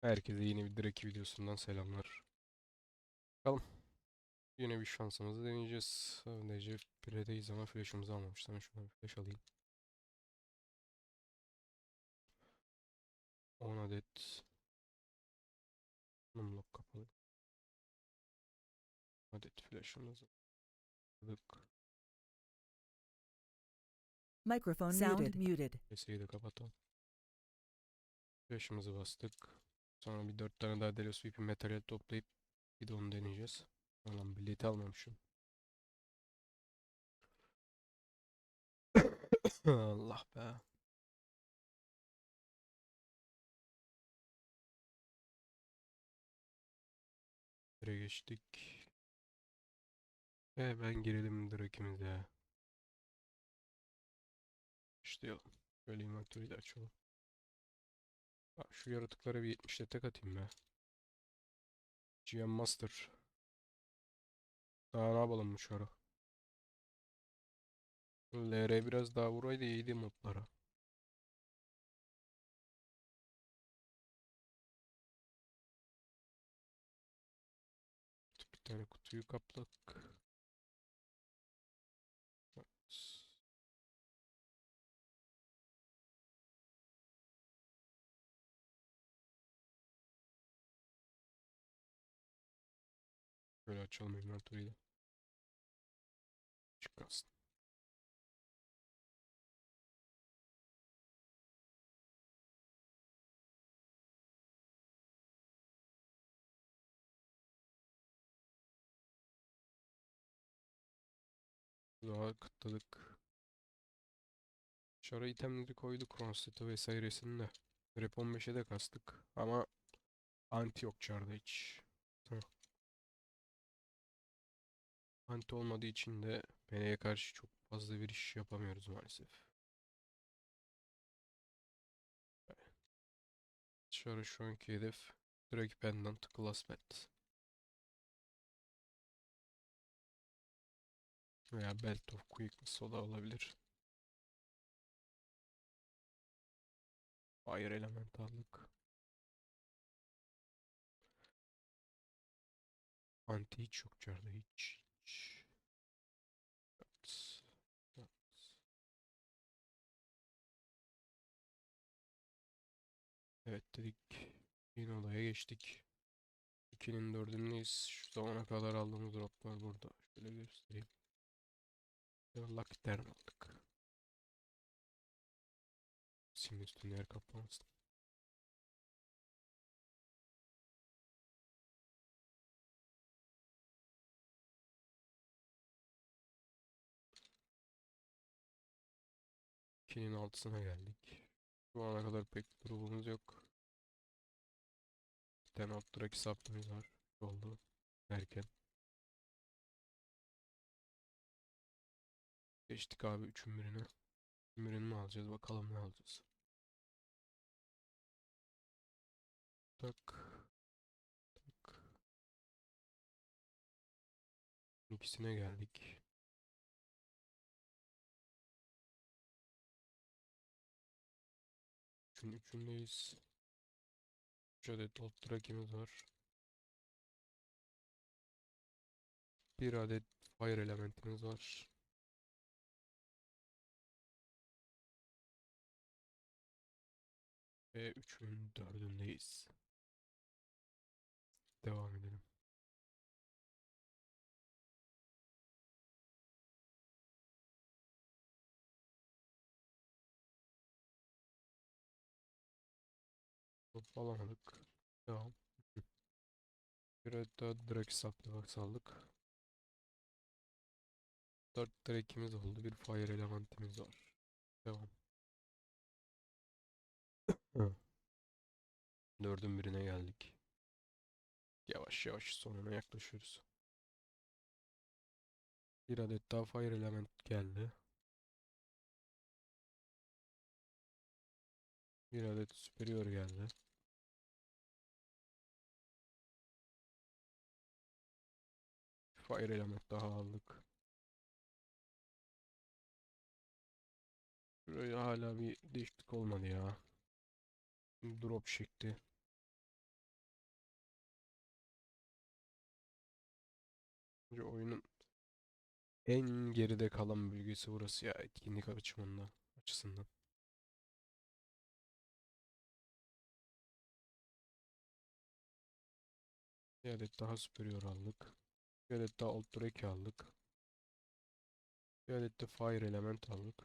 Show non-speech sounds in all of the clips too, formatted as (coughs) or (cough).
Herkese yeni bir Draki videosundan selamlar. Bakalım. Yine bir şansımızı deneyeceğiz. Sadece piredeyiz ama flash'ımızı almamışlar. Ben şuradan bir flash alayım. 10 adet. Numlock kapalı. Adet flash'ımızı aldık. Microphone Sound muted. muted. Sesleri de kapatalım. Flash'ımızı bastık. Sonra bir 4 tane daha Delios VP materyal toplayıp bir de onu deneyeceğiz. Ulan bileti almamışım. (coughs) Allah be. Nereye geçtik? Hemen girelim Drake'imize. İşte Şöyle inventörü de açalım. Şu yaratıklara bir 70'te tek atayım be. GM Master. Daha ne yapalım bu ara? LR biraz daha vuraydı iyiydi modlara. Bir tane kutuyu kapladık. Böyle açalım inventörü de. Çıkarsın. Daha kıtladık. Şara itemleri koyduk. Kronsted'e vesairesini de. Rep 15'e de kastık. Ama anti yok çarda hiç. Tamam. Anti olmadığı için de Pene'ye karşı çok fazla bir iş yapamıyoruz maalesef. Şara şu anki hedef Drake Pendant Class Pet. Veya Belt of Quickness o da olabilir. Fire element aldık. Anti hiç yok çarda hiç. Evet. Evet. Evet dedik. Yeni odaya geçtik. 2'nin dördündeyiz. Şu zamana kadar aldığımız droplar burada. Şöyle göstereyim. Lucky Term aldık. Sim üstünde yer kaplamasın. Altısına geldik. Şu ana kadar pek durumumuz yok. Bir tane alt durak hesaplığımız var. Oldu. Derken. Geçtik abi üçün birine. Üçün birini mi alacağız? Bakalım ne alacağız. Tak. Tak. İkisine geldik. Üçün üçündeyiz. 3 adet alt durakimiz var. Bir adet fire elementimiz var. Ve üçün dördündeyiz. Devam edelim. Top alamadık. Devam. Bir adet daha direkt saplama saldık. Dört direkimiz oldu. Bir fire elementimiz var. Devam. (coughs) Dördün birine geldik. Yavaş yavaş sonuna yaklaşıyoruz. Bir adet daha fire element geldi. Bir adet superior geldi. fire element daha aldık. Şuraya hala bir değişiklik olmadı ya. Drop şekli. Bence oyunun en geride kalan bölgesi burası ya etkinlik açımından açısından. Bir adet daha superior aldık. Adet daha Ultra 2 aldık. Bir adet de Fire Element aldık.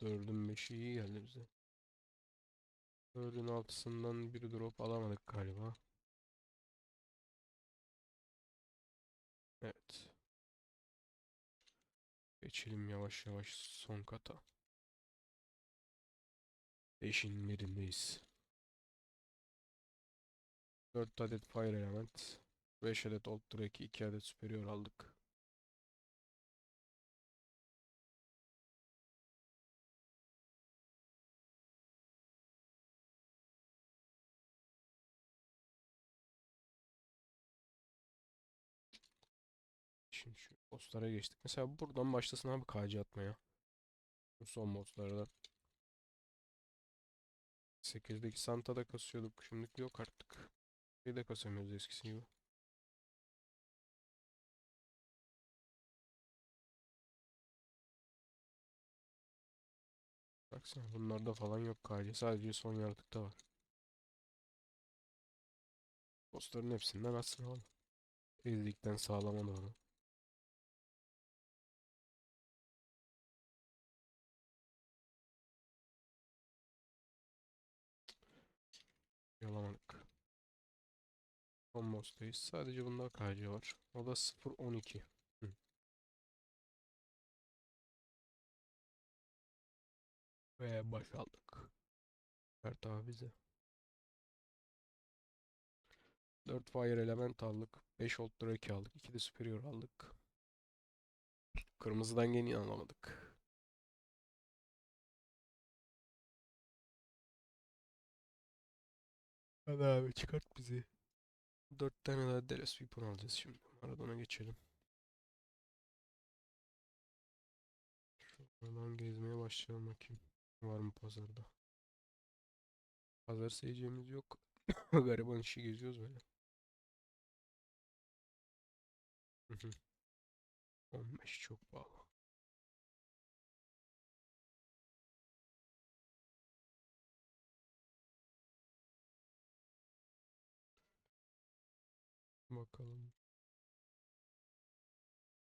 Dördün beşi iyi geldi bize. Dördün altısından bir drop alamadık galiba. Evet. Geçelim yavaş yavaş son kata. Beşin birindeyiz. 4 adet Fire Element. 5 adet Ultra 2, 2 adet Superior aldık. Şimdi şu bosslara geçtik. Mesela buradan başlasın abi KC atmaya. Bu son bosslardan. 8'deki Santa'da kasıyorduk. Şimdilik yok artık. Bir de kasamıyoruz eskisi gibi. Baksana bunlarda falan yok KC. Sadece son yaratıkta var. Bossların hepsinden aslında var. Ezikten sağlama doğru. Yalamadık. Son boss'tayız. Sadece bunda KC var. O da 0-12. Ve baş aldık. Kart abi bize. 4 Fire Element aldık. 5 Ultra 2 aldık. 2 de Superior aldık. Kırmızıdan gene alamadık. Hadi abi çıkart bizi. 4 tane daha Deles Weapon alacağız şimdi. Maradona geçelim. Şuradan gezmeye başlayalım bakayım. Var mı pazarda? Pazar seyircimiz yok. (coughs) Gariban işi geziyoruz böyle. Hı hı. 15 çok pahalı. Bakalım.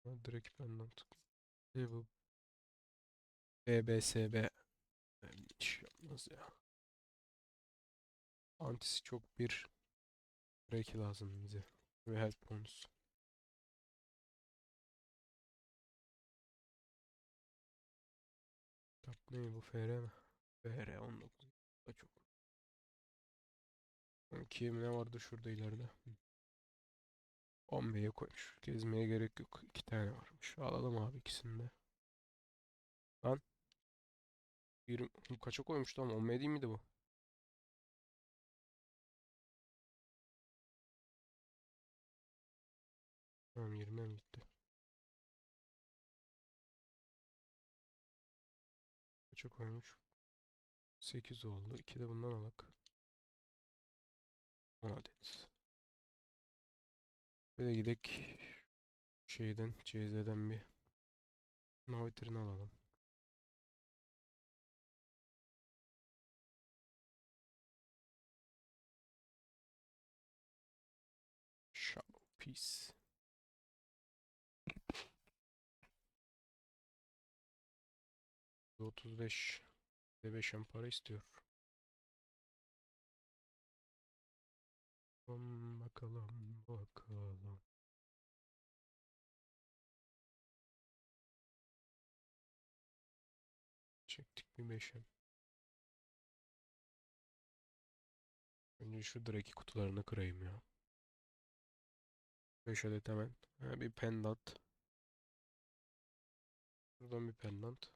Ha, direkt benden tık. Ne bu? BBSB. Ben iş yapmaz ya. Antisi çok bir break lazım bize. Ve health bonus. Tap ne bu FR mi? FR 19. Da çok. 12 mi ne vardı şurada ileride? Hı. 11'ye koymuş. Gezmeye gerek yok. İki tane varmış. Alalım abi ikisini de. Lan. 20 Bu kaça koymuştu ama 11 değil miydi bu? Tamam 20'ye mi gitti? Kaça koymuş? 8 oldu. 2 de bundan alak. 10 adet. Bir de gidek şeyden CZ'den bir Navitrini alalım. Peace. Otuz beş. Beşen para istiyor. Bakalım, bakalım, bakalım. Çektik bir beşen. Önce şu direkt kutularını kırayım ya. 5 adet hemen. Ha, bir pendant. Buradan bir pendant.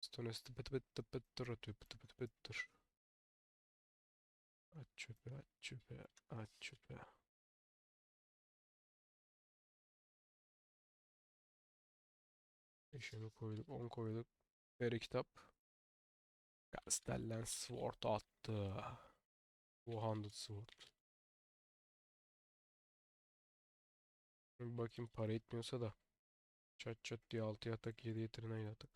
Stones tıpıt pıt tıpıt tır atıyor pıt pıt pıt tır. At çöpe at çöpe at çöpe. Beşini koyduk 10 koyduk. Ver kitap. Castellan Sword attı. 200 Sword. Bir bakayım para etmiyorsa da. Çat çat diye 6 yatak 7 yetirine yatak.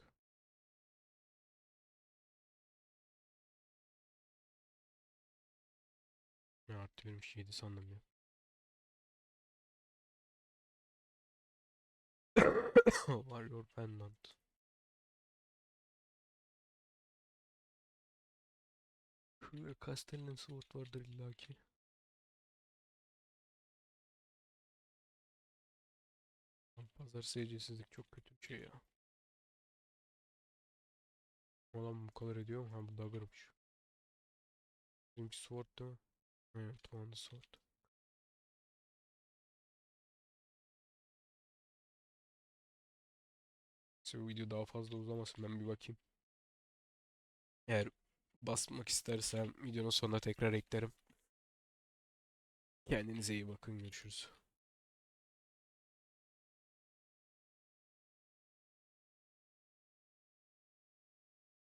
Ne artı birmiş 7 sandım ya. (coughs) Warrior Pendant. Şurada Castellan Sword vardır illaki. Pazar seyircisizlik çok kötü bir şey ya. Olan bu kadar ediyor mu? Ha bu dagger'mış. Bizimki sword değil mi? Evet, one sword. Neyse, bu video daha fazla uzamasın. Ben bir bakayım. Eğer basmak istersem videonun sonuna tekrar eklerim. Kendinize iyi bakın. Görüşürüz.